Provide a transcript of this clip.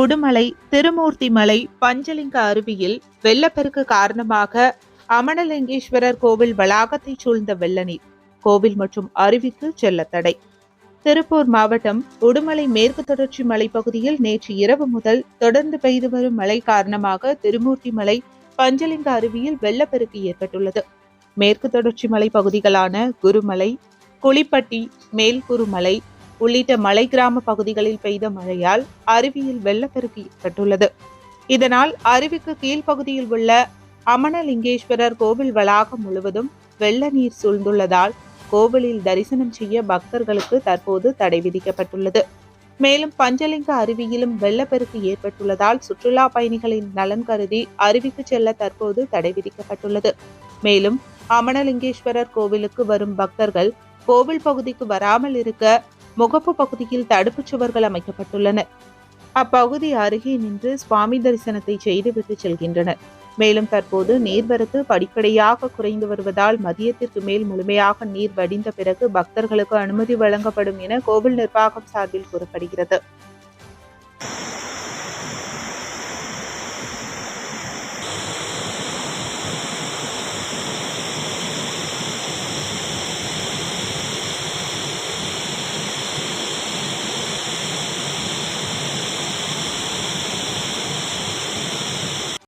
உடுமலை திருமூர்த்தி மலை பஞ்சலிங்க அருவியில் வெள்ளப்பெருக்கு காரணமாக அமனலிங்கேஸ்வரர் கோவில் வளாகத்தை சூழ்ந்த வெள்ள நீர் கோவில் மற்றும் அருவிக்கு செல்ல தடை. திருப்பூர் மாவட்டம் உடுமலை மேற்கு தொடர்ச்சி மலைப்பகுதியில் நேற்று இரவு முதல் தொடர்ந்து பெய்து வரும் மழை காரணமாக திருமூர்த்தி மலை பஞ்சலிங்க அருவியில் வெள்ளப்பெருக்கு ஏற்பட்டுள்ளது. மேற்கு தொடர்ச்சி மலை பகுதிகளான குருமலை குளிப்பட்டி மேல்குருமலை உள்ளிட்ட மலை கிராம பகுதிகளில் பெய்த மழையால் அருவியில் வெள்ளப்பெருக்கு ஏற்பட்டுள்ளது. இதனால் அருவிக்கு கீழ்ப்பகுதியில் உள்ள அமனலிங்கேஸ்வரர் கோவில் வளாகம் முழுவதும் வெள்ள நீர் சூழ்ந்துள்ளதால் கோவிலில் தரிசனம் செய்ய பக்தர்களுக்கு தற்போது தடை விதிக்கப்பட்டுள்ளது. மேலும் பஞ்சலிங்க அருவியிலும் வெள்ளப்பெருக்கு ஏற்பட்டுள்ளதால் சுற்றுலா பயணிகளின் நலன் கருதி அருவிக்கு செல்ல தற்போது தடை விதிக்கப்பட்டுள்ளது. மேலும் அமனலிங்கேஸ்வரர் கோவிலுக்கு வரும் பக்தர்கள் கோவில் பகுதிக்கு வராமல் இருக்க முகப்பு பகுதியில் தடுப்புச் சுவர்கள் அமைக்கப்பட்டுள்ளன. அப்பகுதி அருகே நின்று சுவாமி தரிசனத்தை செய்துவிட்டு செல்கின்றனர். மேலும் தற்போது நீர்வரத்து படிப்படியாக குறைந்து வருவதால் மதியத்திற்கு மேல் முழுமையாக நீர் வடிந்த பிறகு பக்தர்களுக்கு அனுமதி வழங்கப்படும் என கோவில் நிர்வாகம் சார்பில் கூறப்படுகிறது.